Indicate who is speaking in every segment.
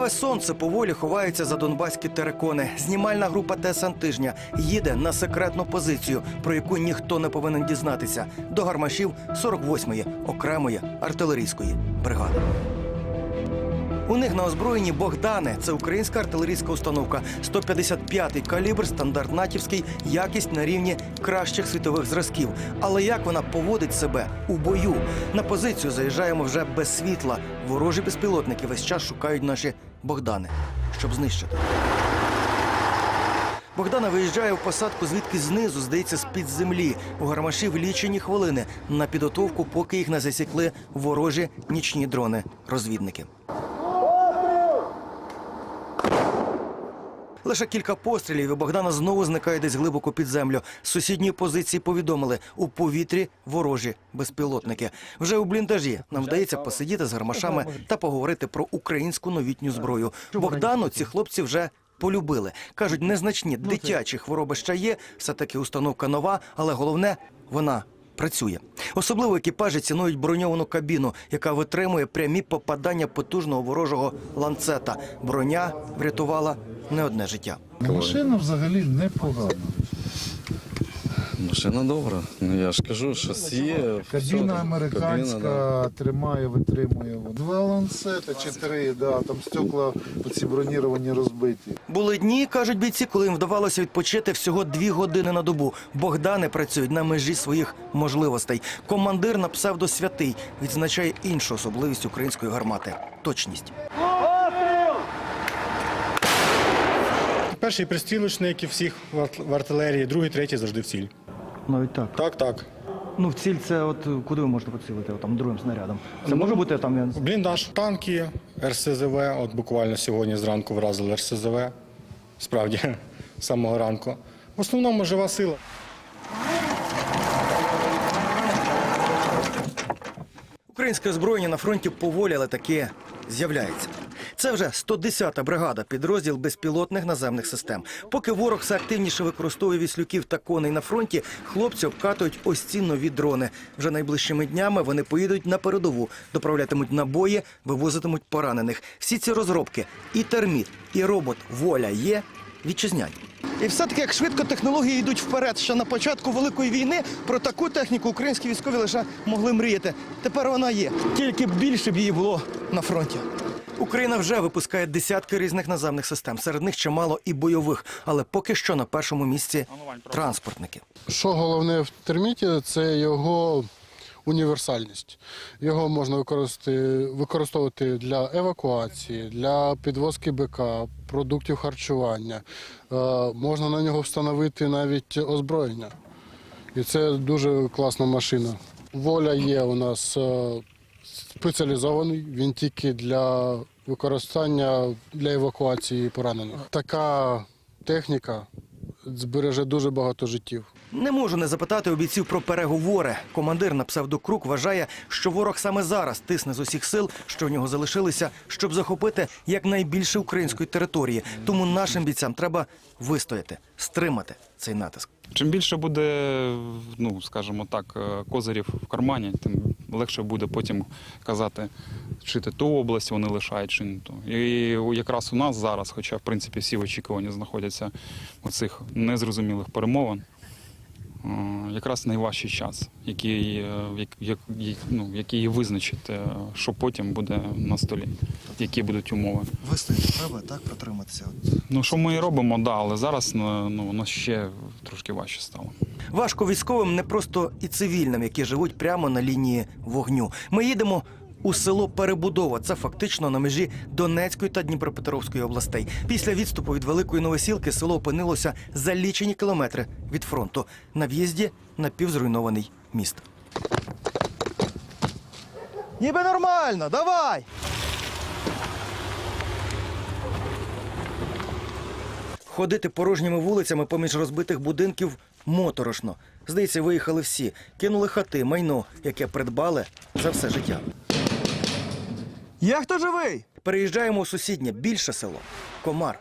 Speaker 1: Криваве сонце поволі ховається за донбаські терикони. Знімальна група ТСН тижня їде на секретну позицію, про яку ніхто не повинен дізнатися. До гармашів 48-ї окремої артилерійської бригади. У них на озброєнні Богдани. Це українська артилерійська установка. 155-й калібр, стандарт натівський, якість на рівні кращих світових зразків. Але як вона поводить себе у бою? На позицію заїжджаємо вже без світла. Ворожі безпілотники весь час шукають наші Богдани, щоб знищити. Богдана виїжджає в посадку, звідки знизу, здається, з-під землі. У гармашів лічені хвилини на підготовку, поки їх не засікли ворожі нічні дрони-розвідники. Лише кілька пострілів, і Богдана знову зникає десь глибоко під землю. З сусідньої позиції повідомили у повітрі ворожі безпілотники. Вже у бліндажі нам вдається посидіти з гармашами та поговорити про українську новітню зброю. Богдану ці хлопці вже. Полюбили кажуть, незначні дитячі хвороби ще є. Все таки установка нова, але головне вона працює. Особливо екіпажі цінують броньовану кабіну, яка витримує прямі попадання потужного ворожого ланцета. Броня врятувала не одне життя.
Speaker 2: Машина взагалі непогана.
Speaker 3: Машина добра. Ну я ж кажу, що є.
Speaker 2: Кабіна
Speaker 3: все, кабіна,
Speaker 2: американська
Speaker 3: да.
Speaker 2: тримає, витримує. Два ланцети чи три, да, там стекла оці броніровані розбиті.
Speaker 1: Були дні, кажуть бійці, коли їм вдавалося відпочити всього дві години на добу. Богдани працюють на межі своїх можливостей. Командир на псевдо святий відзначає іншу особливість української гармати точність.
Speaker 4: Перший пристрілочник, і всіх в артилерії, другий, третій завжди в ціль.
Speaker 1: Навіть так.
Speaker 4: Так, так.
Speaker 1: Ну в ціль це от куди ви можете поцілити там другим снарядом. Це може бути там
Speaker 4: Бліндаж, танки, РСЗВ. От буквально сьогодні зранку вразили РСЗВ. Справді, з самого ранку. В основному жива сила.
Speaker 1: Українське озброєння на фронті поволі, але таке з'являється. Це вже 110-та бригада, підрозділ безпілотних наземних систем. Поки ворог все активніше використовує віслюків та коней на фронті, хлопці обкатують ось ці нові дрони. Вже найближчими днями вони поїдуть на передову, доправлятимуть набої, вивозитимуть поранених. Всі ці розробки і терміт, і робот воля є вітчизняні. І все-таки, як швидко технології йдуть вперед, ще на початку великої війни про таку техніку українські військові лише могли мріяти. Тепер вона є. Тільки більше б її було на фронті. Україна вже випускає десятки різних наземних систем. Серед них чимало і бойових, але поки що на першому місці транспортники.
Speaker 5: Що головне в терміті, це його універсальність. Його можна використовувати для евакуації, для підвозки БК, продуктів харчування. Е, можна на нього встановити навіть озброєння. І це дуже класна машина. Воля є у нас е, спеціалізований, він тільки для використання для евакуації поранених. Така техніка збереже дуже багато життів.
Speaker 1: Не можу не запитати у бійців про переговори. Командир на псевдокрук вважає, що ворог саме зараз тисне з усіх сил, що в нього залишилися, щоб захопити якнайбільше української території. Тому нашим бійцям треба вистояти, стримати цей натиск.
Speaker 6: Чим більше буде, ну скажімо так, е, козирів в кармані, тим легше буде потім казати, чи ти ту область вони лишають, чи не ту. І якраз у нас зараз, хоча в принципі всі в очікуванні знаходяться оцих незрозумілих перемовин, е, якраз найважчий час, який, е, як, як, як- ну, який визначить, е, що потім буде на столі, які будуть умови.
Speaker 1: Вистояти треба так протриматися.
Speaker 6: Ну, що ми і робимо, да, але зараз ну, воно ще трошки важче стало.
Speaker 1: Важко військовим не просто і цивільним, які живуть прямо на лінії вогню. Ми їдемо. У село Перебудова це фактично на межі Донецької та Дніпропетровської областей. Після відступу від великої новосілки село опинилося за лічені кілометри від фронту на в'їзді напівзруйнований міст. Ніби нормально, давай! Ходити порожніми вулицями поміж розбитих будинків моторошно. Здається, виїхали всі, кинули хати, майно, яке придбали за все життя. Як хто живий? Переїжджаємо у сусіднє більше село Комар.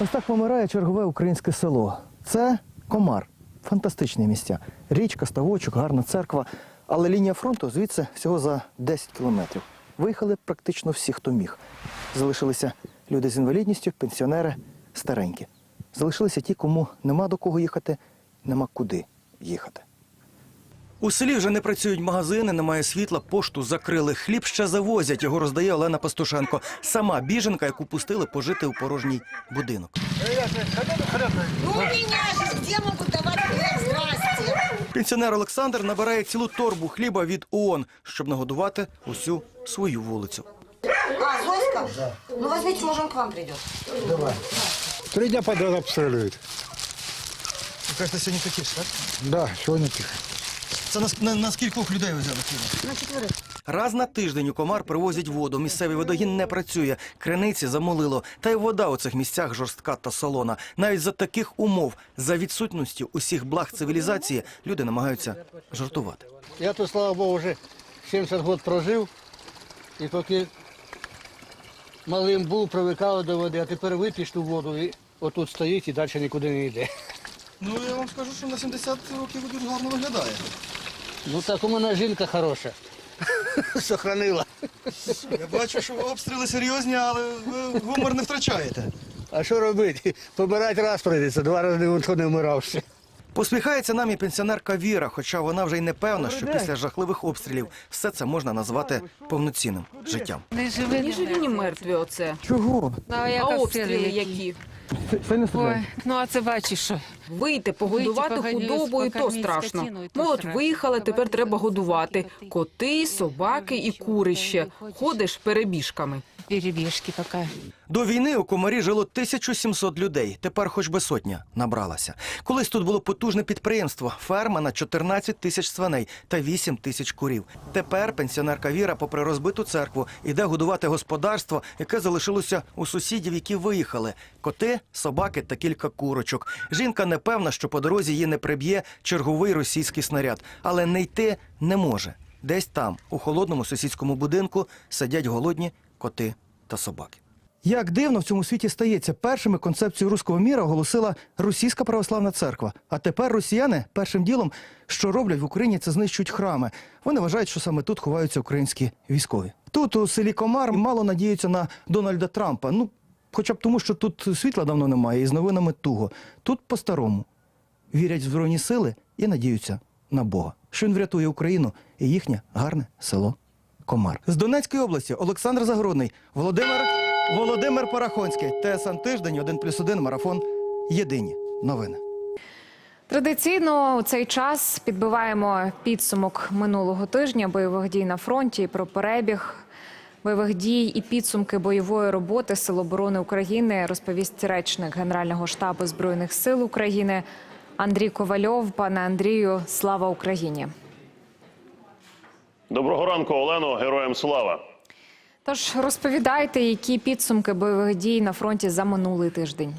Speaker 1: Ось так помирає чергове українське село. Це Комар. Фантастичне місця. Річка, ставочок, гарна церква. Але лінія фронту звідси всього за 10 кілометрів. Виїхали практично всі, хто міг. Залишилися люди з інвалідністю, пенсіонери, старенькі. Залишилися ті, кому нема до кого їхати, нема куди їхати. У селі вже не працюють магазини, немає світла, пошту закрили. Хліб ще завозять. Його роздає Олена Пастушенко. Сама біженка, яку пустили пожити у порожній будинок.
Speaker 7: Ну.
Speaker 1: Пенсіонер Олександр набирає цілу торбу хліба від ООН, щоб нагодувати усю свою вулицю.
Speaker 7: А, Зоська? Ну, возьмите, может, он к вам придет.
Speaker 8: Три дня подряд обстреливают.
Speaker 1: Кажете, сьогодні тихіше, так?
Speaker 8: Да, сегодня тихо.
Speaker 1: Це на, на, на скількох людей ви взяли?
Speaker 7: На четверых.
Speaker 1: Раз на тиждень у комар привозять воду. Місцевий водогін не працює. Криниці замолило. Та й вода у цих місцях жорстка та солона. Навіть за таких умов, за відсутності усіх благ цивілізації, люди намагаються жартувати.
Speaker 5: Я тут, слава Богу, вже 70 років прожив і поки малим був, привикав до води, а тепер вип'єш ту воду і отут стоїть і далі нікуди не йде.
Speaker 1: Ну я вам скажу, що на 70 років ви дуже гарно виглядає.
Speaker 5: Ну так у мене жінка хороша. Сохранила.
Speaker 1: Я бачу, що обстріли серйозні, але ви гумор не втрачаєте.
Speaker 5: А що робити? Помирати раз прийдеться, два рази ніхто не вмирав ще.
Speaker 1: Посміхається нам і пенсіонерка Віра, хоча вона вже й не певна, що після жахливих обстрілів все це можна назвати повноцінним життям.
Speaker 9: Не живі,
Speaker 10: Ні живі, ні мертві оце.
Speaker 1: Чого?
Speaker 9: А,
Speaker 10: А обстріли які?
Speaker 9: Ой, ну а це бачиш що.
Speaker 10: Вийти, погодувати худобу, і то страшно. Молодь виїхали, тепер треба годувати. Коти, собаки і кури ще. Ходиш перебіжками.
Speaker 9: Перебіжки поки.
Speaker 1: До війни у комарі жило 1700 людей. Тепер хоч би сотня набралася. Колись тут було потужне підприємство, ферма на 14 тисяч свиней та 8 тисяч курів. Тепер пенсіонерка Віра, попри розбиту церкву, іде годувати господарство, яке залишилося у сусідів, які виїхали: коти, собаки та кілька курочок. Жінка не певна, що по дорозі її не приб'є черговий російський снаряд, але не йти не може. Десь там, у холодному сусідському будинку, сидять голодні коти та собаки. Як дивно в цьому світі стається, першими концепцію руського міра оголосила Російська православна церква. А тепер росіяни першим ділом, що роблять в Україні, це знищують храми. Вони вважають, що саме тут ховаються українські військові. Тут у селі Комар мало надіються на Дональда Трампа. Ну, хоча б тому, що тут світла давно немає, і з новинами туго. Тут по-старому вірять в збройні сили і надіються на Бога, що він врятує Україну і їхнє гарне село Комар. З Донецької області Олександр Загородний, Володимир Володимир Парахонський, ТСН Тиждень, 1+,1, марафон. Єдині новини.
Speaker 11: Традиційно у цей час підбиваємо підсумок минулого тижня бойових дій на фронті і про перебіг бойових дій і підсумки бойової роботи Сил оборони України розповість речник Генерального штабу збройних сил України Андрій Ковальов. Пане Андрію, слава Україні!
Speaker 12: Доброго ранку, Олено, героям слава.
Speaker 11: Тож розповідайте, які підсумки бойових дій на фронті за минулий тиждень.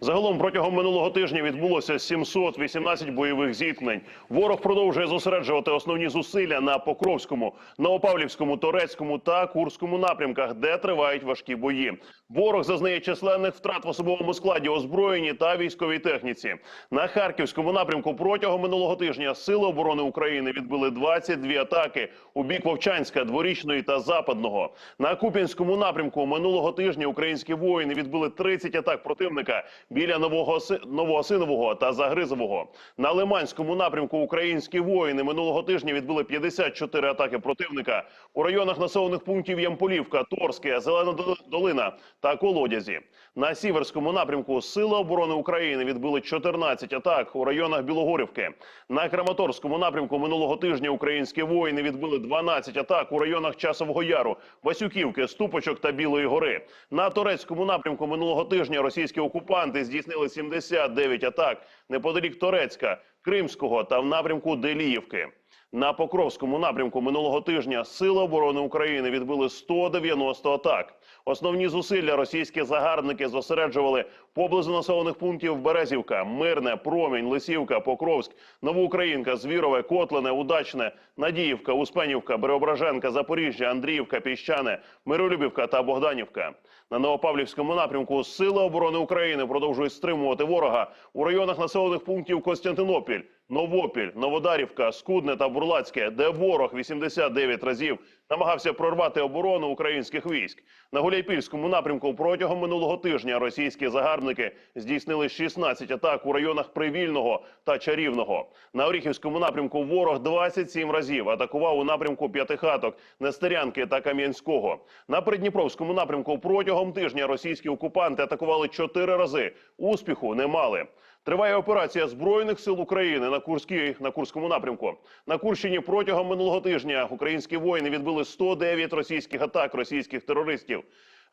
Speaker 12: Загалом протягом минулого тижня відбулося 718 бойових зіткнень. Ворог продовжує зосереджувати основні зусилля на Покровському, Новопавлівському, Торецькому та Курському напрямках, де тривають важкі бої. Ворог зазнає численних втрат в особовому складі, озброєнні та військовій техніці. На Харківському напрямку протягом минулого тижня Сили оборони України відбили 22 атаки у бік Вовчанська, Дворічної та Западного. На Куп'янському напрямку минулого тижня українські воїни відбили 30 атак противника біля Нового Си- Новоосинового та Загризового. На Лиманському напрямку українські воїни минулого тижня відбили 54 атаки противника у районах населених пунктів Ямполівка, Торське, Зелена Дол- Долина та Колодязі. На Сіверському напрямку Сили оборони України відбили 14 атак у районах Білогорівки. На Краматорському напрямку минулого тижня українські воїни відбили 12 атак у районах Часового Яру, Васюківки, Ступочок та Білої Гори. На Торецькому напрямку минулого тижня російські окупанти здійснили 79 атак неподалік Торецька, Кримського та в напрямку Деліївки. На Покровському напрямку минулого тижня Сили оборони України відбили 190 атак. Основні зусилля російські загарбники зосереджували поблизу населених пунктів Березівка, Мирне, Промінь, Лисівка, Покровськ, Новоукраїнка, Звірове, Котлине, Удачне, Надіївка, Успенівка, Преображенка, Запоріжжя, Андріївка, Піщане, Миролюбівка та Богданівка. На Новопавлівському напрямку Сили оборони України продовжують стримувати ворога у районах населених пунктів Костянтинопіль, Новопіль, Новодарівка, Скудне та Бурлацьке, де ворог 89 разів намагався прорвати оборону українських військ. На Гуляйпільському напрямку протягом минулого тижня російські загарбники здійснили 16 атак у районах Привільного та Чарівного. На Оріхівському напрямку ворог 27 разів атакував у напрямку П'ятихаток, Нестерянки та Кам'янського. На Придніпровському напрямку протягом тижня російські окупанти атакували 4 рази. Успіху не мали. Триває операція збройних сил України на Курській на Курському напрямку. На Курщині протягом минулого тижня українські воїни відбили 109 російських атак російських терористів.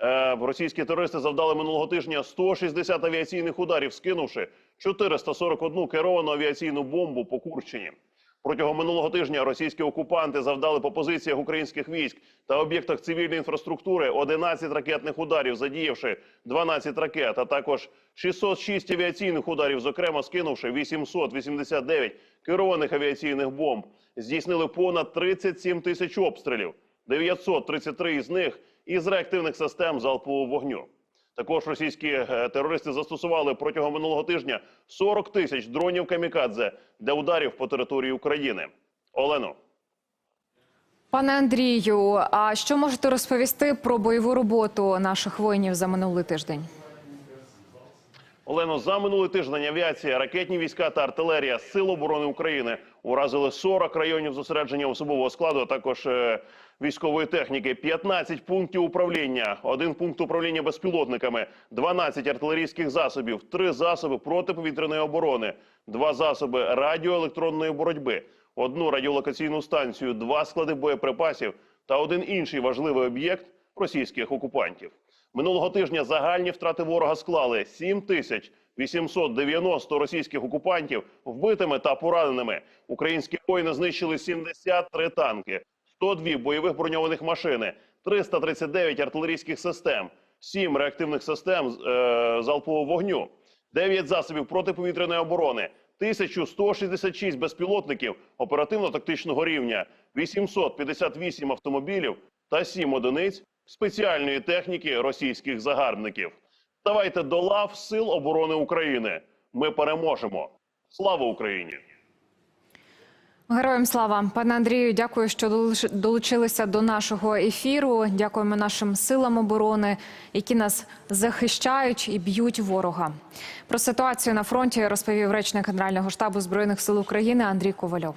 Speaker 12: Е, російські терористи завдали минулого тижня 160 авіаційних ударів, скинувши 441 керовану авіаційну бомбу по Курщині. Протягом минулого тижня російські окупанти завдали по позиціях українських військ та об'єктах цивільної інфраструктури 11 ракетних ударів, задіявши 12 ракет, а також 606 авіаційних ударів, зокрема скинувши 889 керованих авіаційних бомб. Здійснили понад 37 тисяч обстрілів, 933 із них із реактивних систем залпового вогню. Також російські е, терористи застосували протягом минулого тижня 40 тисяч дронів камікадзе для ударів по території України. Олено.
Speaker 11: Пане Андрію, а що можете розповісти про бойову роботу наших воїнів за минулий тиждень?
Speaker 12: Олено, за минулий тиждень авіація, ракетні війська та артилерія Сил оборони України уразили 40 районів зосередження особового складу, а також е, військової техніки, 15 пунктів управління, один пункт управління безпілотниками, 12 артилерійських засобів, 3 засоби протиповітряної оборони, 2 засоби радіоелектронної боротьби, одну радіолокаційну станцію, 2 склади боєприпасів та один інший важливий об'єкт російських окупантів. Минулого тижня загальні втрати ворога склали 7 тисяч 890 російських окупантів вбитими та пораненими. Українські воїни знищили 73 танки, 102 бойових броньованих машини, 339 артилерійських систем, 7 реактивних систем е, залпового вогню, 9 засобів протиповітряної оборони, 1166 безпілотників оперативно-тактичного рівня, 858 автомобілів та 7 одиниць спеціальної техніки російських загарбників. Давайте до лав Сил оборони України. Ми переможемо. Слава Україні!
Speaker 11: Героям слава, пане Андрію, дякую, що долучилися до нашого ефіру. Дякуємо нашим силам оборони, які нас захищають і б'ють ворога. Про ситуацію на фронті розповів речник Генерального штабу збройних сил України Андрій Ковальов.